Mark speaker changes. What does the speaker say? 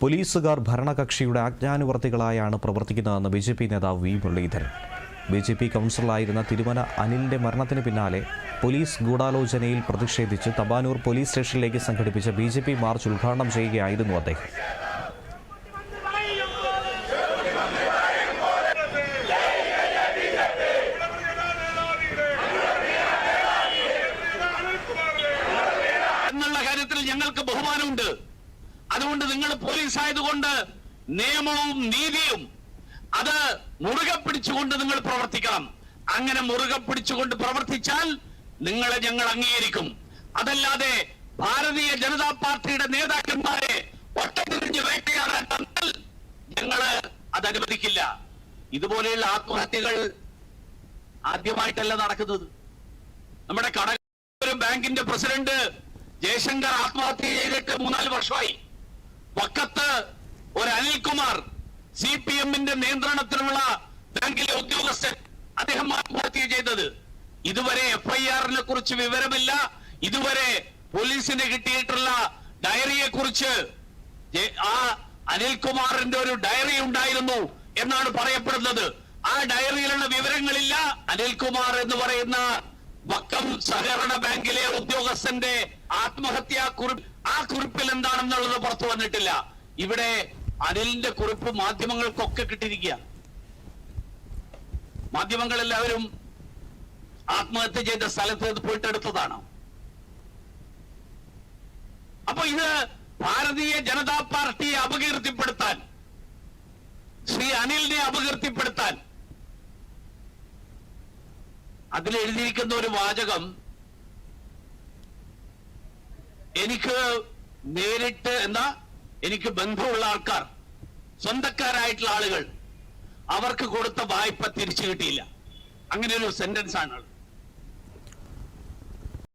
Speaker 1: പോലീസുകാർ ഭരണകക്ഷിയുടെ ആജ്ഞാനുവർത്തികളായാണ് പ്രവർത്തിക്കുന്നതെന്ന് ബി ജെ പി നേതാവ് V Muraleedharan. B J P കൗൺസിലറായിരുന്ന Thirumala അനിലിന്റെ മരണത്തിന് പിന്നാലെ പോലീസ് ഗൂഢാലോചനയിൽ പ്രതിഷേധിച്ച് തബാനൂർ പോലീസ് സ്റ്റേഷനിലേക്ക് സംഘടിപ്പിച്ച ബി ജെ പി മാർച്ച് ഉദ്ഘാടനം ചെയ്യുകയായിരുന്നു അദ്ദേഹം.
Speaker 2: ഞങ്ങൾക്ക് ബഹുമാനമുണ്ട്. അതുകൊണ്ട് നിങ്ങൾ പോലീസ് ആയതുകൊണ്ട് നിയമവും നീതിയും അത് മുറുകെ പിടിച്ചുകൊണ്ട് നിങ്ങൾ പ്രവർത്തിക്കണം. അങ്ങനെ മുറുകെ പിടിച്ചുകൊണ്ട് പ്രവർത്തിച്ചാൽ നിങ്ങളെ ഞങ്ങൾ അംഗീകരിക്കും. അതല്ലാതെ ഭാരതീയ ജനതാ പാർട്ടിയുടെ നേതാക്കന്മാരെ ഒട്ടതിരിഞ്ഞ് വേട്ടയാടാൻ ഞങ്ങൾ അത് അനുവദിക്കില്ല. ഇതുപോലെയുള്ള ആത്മഹത്യകൾ ആദ്യമായിട്ടല്ല നടക്കുന്നത്. നമ്മുടെ കട ബാങ്കിന്റെ പ്രസിഡന്റ് ജയശങ്കർ ആത്മഹത്യ ചെയ്തിട്ട് മൂന്നാൽ വർഷമായി. വക്കത്ത് ഒരു അനിൽകുമാർ സി പി എമ്മിന്റെ നിയന്ത്രണത്തിലുള്ള ബാങ്കിലെ ഉദ്യോഗസ്ഥൻ അദ്ദേഹം ആത്മഹത്യ ചെയ്തത്. ഇതുവരെ എഫ്ഐആറിനെ കുറിച്ച് വിവരമില്ല. ഇതുവരെ പോലീസിന് കിട്ടിയിട്ടുള്ള ഡയറിയെ കുറിച്ച് ആ അനിൽകുമാറിന്റെ ഒരു ഡയറി ഉണ്ടായിരുന്നു എന്നാണ് പറയപ്പെടുന്നത്. ആ ഡയറിയിലുള്ള വിവരങ്ങളില്ല. അനിൽകുമാർ എന്ന് പറയുന്ന വക്കം സഹകരണ ബാങ്കിലെ ഉദ്യോഗസ്ഥന്റെ ആത്മഹത്യാ കുറിപ്പ് ആ കുറിപ്പിൽ എന്താണെന്നുള്ളത് പുറത്തു വന്നിട്ടില്ല. ഇവിടെ അനിലിന്റെ കുറിപ്പ് മാധ്യമങ്ങൾക്കൊക്കെ കിട്ടിയിരിക്കുക. മാധ്യമങ്ങളെല്ലാവരും ആത്മഹത്യ ചെയ്ത സ്ഥലത്ത് പോയിട്ട് എടുത്തതാണ് അപ്പൊ ഇത് ഭാരതീയ ജനതാ പാർട്ടിയെ അപകീർത്തിപ്പെടുത്താൻ ശ്രീ അനിലിനെ അപകീർത്തിപ്പെടുത്താൻ അതിലെഴുതിയിരിക്കുന്ന ഒരു വാചകം എനിക്ക് നേരിട്ട് എന്താ എനിക്ക് ബന്ധമുള്ള ആൾക്കാർ സ്വന്തക്കാരായിട്ടുള്ള ആളുകൾ അവർക്ക് കൊടുത്ത വായ്പ തിരിച്ചു കിട്ടിയില്ല. അങ്ങനെ ഒരു സെന്റൻസ് ആണ്